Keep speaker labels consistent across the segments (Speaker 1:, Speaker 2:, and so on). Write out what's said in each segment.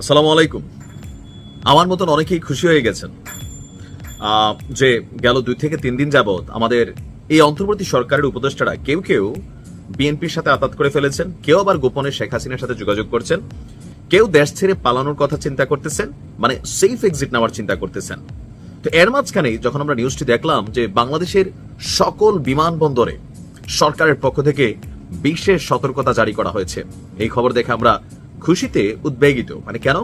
Speaker 1: আসসালামু আলাইকুম। আমার মতন অনেকেই খুশি হয়ে গেছেন। যে গেল দুই থেকে তিন দিন যাবত আমাদের এই অন্তর্বর্তী সরকারের উপদেষ্টারা কেউ কেউ বিএনপির সাথে আতাত করে ফেলেছেন, কেউ আবার গোপনে শেখ হাসিনার সাথে যোগাযোগ করছেন, কেউ দেশ ছেড়ে পালানোর কথা চিন্তা করতেছেন মানে সেফ এক্সিট নেওয়ার চিন্তা করতেছেন। তো এর মাঝখানেই যখন আমরা নিউজটি দেখলাম যে বাংলাদেশের সকল বিমানবন্দরে সরকারের পক্ষ থেকে বিশেষ সতর্কতা জারি করা হয়েছে, এই খবর দেখে আমরা খুশিতে উদ্বেগিত। মানে কেন?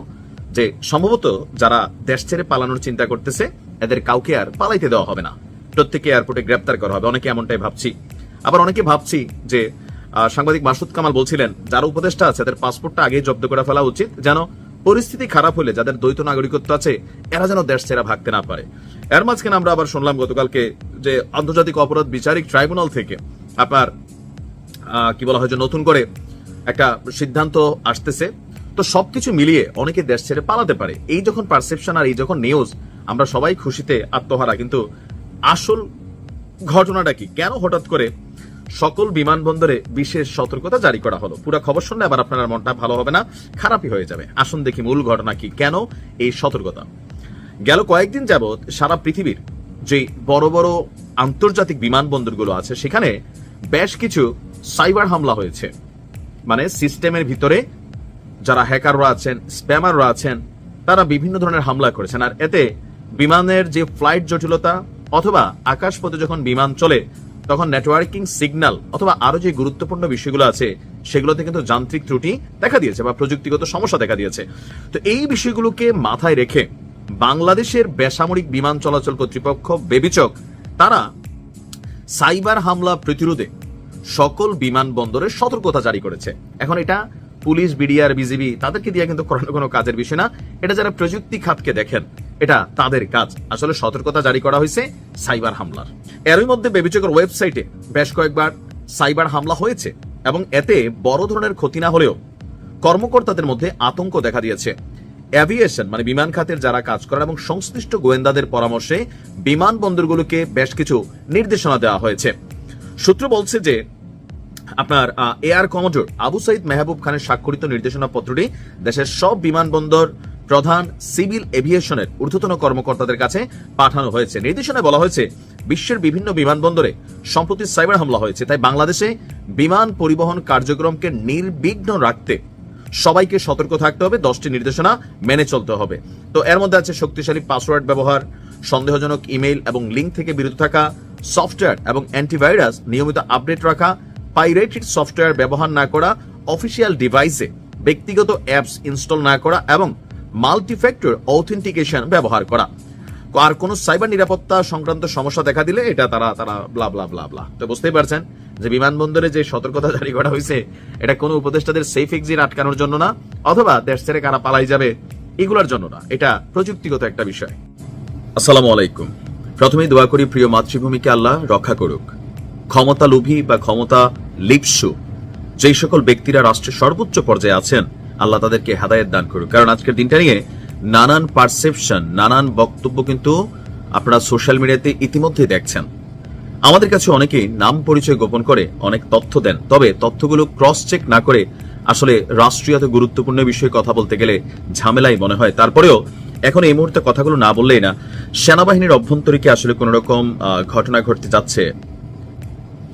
Speaker 1: যে সম্ভবত যারা দেশ ছেড়ে পালানোর চিন্তা করতেছে, এদের কাউকে আর পালাইতে দেওয়া হবে না। প্রত্যেকে এয়ারপোর্টে গ্রেপ্তার করা হবে। অনেকে এমনটাই ভাবছি। আবার অনেকে ভাবছি যে সাংবাদিক মাসুদ কামাল বলছিলেন, যারা উপদেষ্টা আছে, তাদের পাসপোর্টটা আগেই জব্দ করে ফেলা উচিত, যেন পরিস্থিতি খারাপ হলে যাদের দ্বৈত নাগরিকত্ব আছে, এরা যেন দেশ ছেড়ে ভাগতে না পারে। এর মাঝখানে আমরা আবার শুনলাম গতকালকে যে আন্তর্জাতিক অপরাধ বিচারিক ট্রাইব্যুনাল থেকে আপনার কি বলা হয় যে নতুন করে একটা সিদ্ধান্ত আসতেছে। তো সবকিছু মিলিয়ে অনেকে দেশ ছেড়ে পালাতে পারে। এই যখন পারসেপশন আর এই যখন নিউজ আমরা সবাই খুশিতে আত্মহারা। কিন্তু আসল ঘটনাটা কি? কেন হঠাৎ করে সকল বিমানবন্দরে বিশেষ সতর্কতা জারি করা হলো? পুরো খবর শুনলে আবার আপনার মনটা ভালো হবে না, খারাপই হয়ে যাবে। আসুন দেখি মূল ঘটনা কি? কেন এই সতর্কতা? গেল কয়েকদিন যাবৎ সারা পৃথিবীর যে বড় বড় আন্তর্জাতিক বিমানবন্দরগুলো আছে, সেখানে বেশ কিছু সাইবার হামলা হয়েছে। মানে সিস্টেমের ভিতরে যারা হ্যাকাররা আছেন, স্প্যামাররা আছেন, তারা বিভিন্ন ধরনের হামলা করেছেন। আর এতে বিমানের যে ফ্লাইট জটিলতা অথবা আকাশপথে যখন বিমান চলে, তখন নেটওয়ার্কিং সিগন্যাল অথবা আরও যে গুরুত্বপূর্ণ বিষয়গুলো আছে, সেগুলোতে কিন্তু যান্ত্রিক ত্রুটি দেখা দিয়েছে বা প্রযুক্তিগত সমস্যা দেখা দিয়েছে। তো এই বিষয়গুলোকে মাথায় রেখে বাংলাদেশের বেসামরিক বিমান চলাচল কর্তৃপক্ষ, বেবিচক, তারা সাইবার হামলা প্রতিরোধে সকল বিমানবন্দরে সতর্কতা জারি করেছে। এখন এটা পুলিশ, বিডিআর, বিজিবি, তাদেরকে দিয়ে কিন্তু করানো কোনো কাজের বিষয় না। এটা যারা প্রযুক্তি খাতকে দেখেন, এটা তাদের কাজ। আসলে সতর্কতা জারি করা হয়েছে সাইবার হামলার। এরই মধ্যে বেবিচকের ওয়েবসাইটে বেশ কয়েকবার সাইবার হামলা হয়েছে এবং এতে বড় ধরনের ক্ষতি না হলেও কর্মকর্তাদের মধ্যে আতঙ্ক দেখা দিয়েছে। অ্যাভিয়েশন মানে বিমান খাতের যারা কাজ করেন এবং সংশ্লিষ্ট গোয়েন্দাদের পরামর্শে বিমানবন্দরগুলোকে বেশ কিছু নির্দেশনা দেওয়া হয়েছে। সূত্র বলছে যে আপনার এয়ার কমোডোর আবু সাইদ মেহবুব খানের স্বাক্ষরিত নির্দেশনা পত্রটি দেশের সব বিমানবন্দর প্রধান সিভিল এভিয়েশনের ঊর্ধ্বতন কর্মকর্তাদের কাছে পাঠানো হয়েছে। নির্দেশনায় বলা হয়েছে, বিশ্বের বিভিন্ন বিমানবন্দরে সম্প্রতি সাইবার হামলা হয়েছে। তাই বাংলাদেশে বিমান পরিবহন কার্যক্রমকে নির্বিঘ্ন রাখতে সবাইকে সতর্ক থাকতে হবে। দশটি নির্দেশনা মেনে চলতে হবে। তো এর মধ্যে আছে শক্তিশালী পাসওয়ার্ড ব্যবহার, সন্দেহজনক ইমেইল এবং লিঙ্ক থেকে বিরত থাকা সফটওয়্যার এবং অ্যান্টিভাইরাস নিয়মিত আপডেট রাখা, পাইরেটেড সফটওয়্যার ব্যবহার না করা, অফিসিয়াল ডিভাইসে ব্যক্তিগত অ্যাপস ইনস্টল না করা এবং মাল্টিফ্যাক্টর অথেন্টিকেশন ব্যবহার করা। আর কোন সাইবার নিরাপত্তা সংক্রান্ত সমস্যা দেখা দিলে এটা তারা তারা ব্লা ব্লা ব্লা ব্লা তো বুঝতেই পারছেন যে বিমানবন্দরে যে সতর্কতা জারি করা হয়েছে, এটা কোনো উপদেষ্টাদের সেফ এক্সিট আটকানোর জন্য না, অথবা দেশ ছেড়ে কারা পালাই যাবে, এগুলোর জন্য না। এটা প্রযুক্তিগত একটা বিষয়। আসসালামু আলাইকুম। প্রথমেই দোয়া করি প্রিয় মাতৃভূমিকে আল্লাহ রক্ষা করুক। ক্ষমতা লোভী বা ক্ষমতা লিপসু, যেই সকল ব্যক্তিরা রাষ্ট্রের সর্বোচ্চ পর্যায়ে আছেন, আল্লাহ তাদেরকে হেদায়েত দান করুক। কারণ আজকের দিনটা নিয়ে নানান পারসেপশন নানান বক্তব্য কিন্তু আপনারা সোশ্যাল মিডিয়াতে ইতিমধ্যে দেখছেন। আমাদের কাছে অনেকেই নাম পরিচয় গোপন করে অনেক তথ্য দেন, তবে তথ্যগুলো ক্রস চেক না করে আসলে রাষ্ট্রীয় গুরুত্বপূর্ণ বিষয়ে কথা বলতে গেলে ঝামেলাই মনে হয়। তারপরেও এখন এই মুহূর্তে কথাগুলো না বললেই না সেনাবাহিনীর অভ্যন্তরীকে আসলে কোন রকম ঘটনা ঘটতে যাচ্ছে?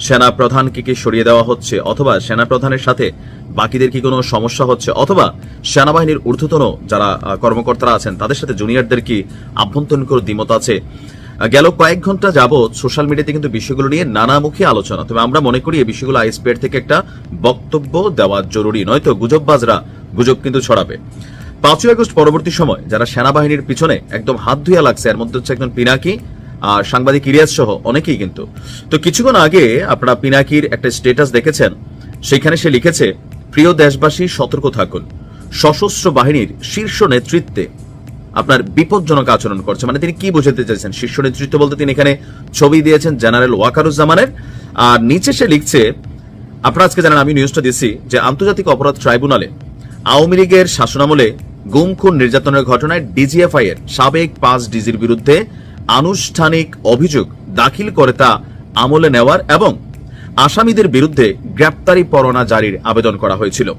Speaker 1: সেনা প্রধানকে কি সরিয়ে দেওয়া হচ্ছে? অথবা সেনা প্রধানের সাথে বাকিদের কি কোনো সমস্যা হচ্ছে? অথবা সেনাবাহিনীর ঊর্ধ্বতন যারা কর্মকর্তারা আছেন, তাদের সাথে জুনিয়রদের কি আভ্যন্তরীণ কোনো দ্বিমত আছে? গেল কয়েক ঘণ্টা যাবৎ সোশ্যাল মিডিয়াতে কিন্তু বিষয়গুলো নিয়ে নানামুখী আলোচনা। তবে আমরা মনে করি এই বিষয়গুলো আইএসপিআর থেকে একটা বক্তব্য দেওয়া জরুরি, নয়তো গুজববাজরা গুজব কিন্তু ছড়াবে। পাঁচই আগস্ট পরবর্তী সময় যারা সেনাবাহিনীর পিছনে একদম হাত ধুয়া লাগছে, এর মধ্যে হচ্ছে একজন পিনাকি আর সাংবাদিক ইরিয়াস সহ অনেকেই কিন্তু। তো কিছুক্ষণ আগে আপনারা পিনাকির একটা স্টেটাস দেখেছেন, সেখানে সে লিখেছে, প্রিয় দেশবাসী, সতর্ক থাকুন। সশস্ত্র বাহিনীর শীর্ষ নেতৃত্বে আপনার বিপজ্জনক আচরণ করছে। মানে তিনি কি বোঝাতে চাইছেন? শীর্ষ নেতৃত্ব বলতে তিনি এখানে ছবি দিয়েছেন জেনারেল ওয়াকারুজ্জামানের। আর নিচে সে লিখছে, আপনারা আজকে জানেন, আমি নিউজটা দিচ্ছি যে আন্তর্জাতিক অপরাধ ট্রাইব্যুনালে আওয়ামী লীগের শাসনামলে গুম খুন নির্যাতনের ঘটনায় ডিজিএফআই এর সাবেক পাঁচ ডিজির বিরুদ্ধে আনুষ্ঠানিক অভিযোগ দাখিল করে তা আমলে নেওয়ার এবং আসামিদের বিরুদ্ধে গ্রেপ্তারি পরোয়ানা জারির আবেদন করা হয়েছিল।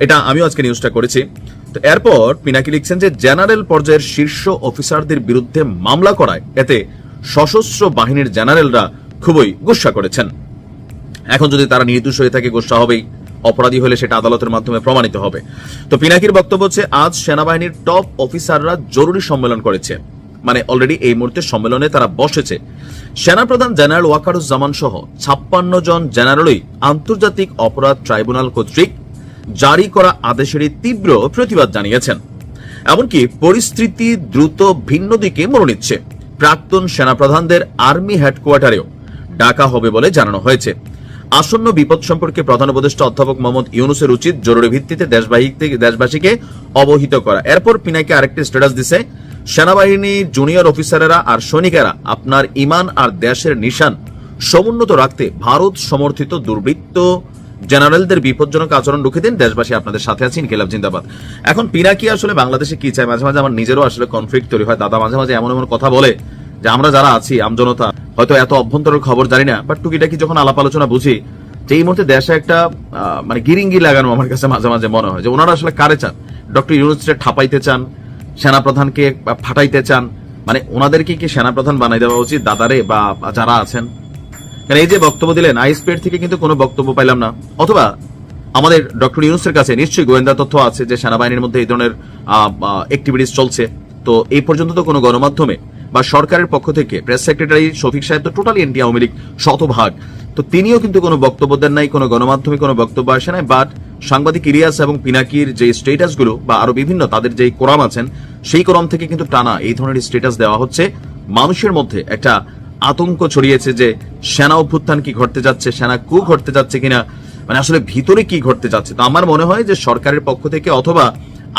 Speaker 1: এটা আমিও আজকে নিউজটা করেছি। তো এরপর পিনাকি লিখছেন যে, জেনারেল পর্যায়ের শীর্ষ অফিসারদের বিরুদ্ধে মামলা করায় এতে সশস্ত্র বাহিনীর জেনারেলরা খুবই গুসা করেছেন। এখন যদি তারা নির্দোষ হয়ে থাকে, গোসা হবেই। অপরাধী হলে সেটা আদালতের মাধ্যমে প্রমাণিত হবে। তো পিনাকির বক্তব্য হচ্ছে, আজ সেনাবাহিনীর টপ অফিসাররা জরুরি সম্মেলন করেছে। মানে অলরেডি এই মুহূর্তে সম্মেলনে তারা বসেছে। সেনাপ্রধান জেনারেল ওয়াকারুজ্জামান সহ ছাপ্পান্ন জন জেনারেলই আন্তর্জাতিক অপরাধ ট্রাইব্যুনাল কর্তৃক জারি করা আদেশেরই তীব্র প্রতিবাদ জানিয়েছেন। এমনকি পরিস্থিতি দ্রুত ভিন্ন দিকে মোড় নিচ্ছে প্রাক্তন সেনাপ্রধানদের আর্মি হেডকোয়ার্টারেও ডাকা হবে বলে জানানো হয়েছে। আসন্ন বিপদ সম্পর্কে প্রধান উপদেষ্টা অধ্যাপক মোহাম্মদ ইউনুসের উচিত জরুরি ভিত্তিতে দেশবাসীকে অবহিত করা। এরপর পিনাকে আরেকটি স্ট্যাটাস দিছে। সেনাবাহিনীর জুনিয়র অফিসারেরা আর সৈনিকেরা আপনার ইমান আর দেশের নিশান সমুন্নত রাখতে ভারত সমর্থিত দুর্বৃত্ত জেনারেলদের বিপজ্জনক আচরণ রুখে দিন। দেশবাসী আপনাদের সাথে আছেন ইনকিলাব জিন্দাবাদ। এখন পিনাকি আসলে বাংলাদেশে কি চায়? মাঝে মাঝে আমার নিজেরও আসলে কনফ্লিক্ট তৈরি হয়। দাদা মাঝে মাঝে এমন এমন কথা বলে। যে আমরা যারা আছি আমজনতা হয়তো এত অভ্যন্তরের খবর জানি না বাট টুকিটাকি যখন আলাপ আলোচনা বুঝি, যে এই মুহূর্তে দেশে একটা মানে গিরিঙ্গি লাগানো আমার কাছে মাঝে মাঝে মনে হয়, যে ওনারা আসলে কারে চান? ডক্টর ইউনুসকে ঠাপাইতে চান, সেনাপ্রধানকে ফাটাইতে চান মানে ওনাদেরকে কি সেনাপ্রধান বানাই দেওয়া উচিত, দাদারে বা যারা আছেন? কারণ এই যে বক্তব্য দিলেন, আইএসপির থেকে কিন্তু কোনো বক্তব্য পাইলাম না। অথবা আমাদের ডক্টর ইউনুসের কাছে নিশ্চয়ই গোয়েন্দা তথ্য আছে যে সেনাবাহিনীর মধ্যে এই ধরনের অ্যাক্টিভিটিস চলছে। তো এই পর্যন্ত তো কোনো গণমাধ্যমে বা সরকারের পক্ষ থেকে প্রেস সেক্রেটারি শফিক সাহেব তো টোটালি এনটি আওয়ামী লীগ শতভাগ। তো তিনিও কিন্তু কোনো বক্তব্য দেন নাই, কোনো গণমাধ্যমে কোনো বক্তব্য আসে নাই বাট সাংবাদিক ইলিয়াস এবং পিনাকির যে স্টেটাসগুলো বা আরও বিভিন্ন তাদের যে কোরাম আছেন, সেই কোরাম থেকে কিন্তু টানা এই ধরনের স্টেটাস দেওয়া হচ্ছে। মানুষের মধ্যে একটা আতঙ্ক ছড়িয়েছে যে সেনা অভ্যুত্থান কি ঘটতে যাচ্ছে, সেনা কু ঘটতে যাচ্ছে কিনা মানে আসলে ভিতরে কি ঘটতে যাচ্ছে। তো আমার মনে হয় যে সরকারের পক্ষ থেকে অথবা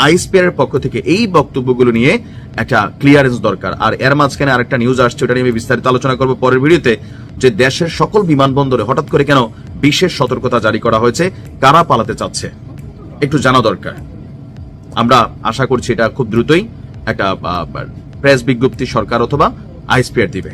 Speaker 1: আইসপিআর পক্ষ থেকে এই বক্তব্যগুলো নিয়ে একটা ক্লিয়ারেন্স দরকার। আর এর মাঝখানে আরেকটা নিউজ আসছে, ওটা নিয়ে আমি বিস্তারিত আলোচনা করব পরের ভিডিওতে, যে দেশের সকল বিমানবন্দরে হঠাৎ করে কেন বিশেষ সতর্কতা জারি করা হয়েছে, কারা পালাতে চাচ্ছে? একটু জানা দরকার। আমরা আশা করছি এটা খুব দ্রুতই একটা প্রেস বিজ্ঞপ্তি সরকার অথবা আইসপিআর দিবে।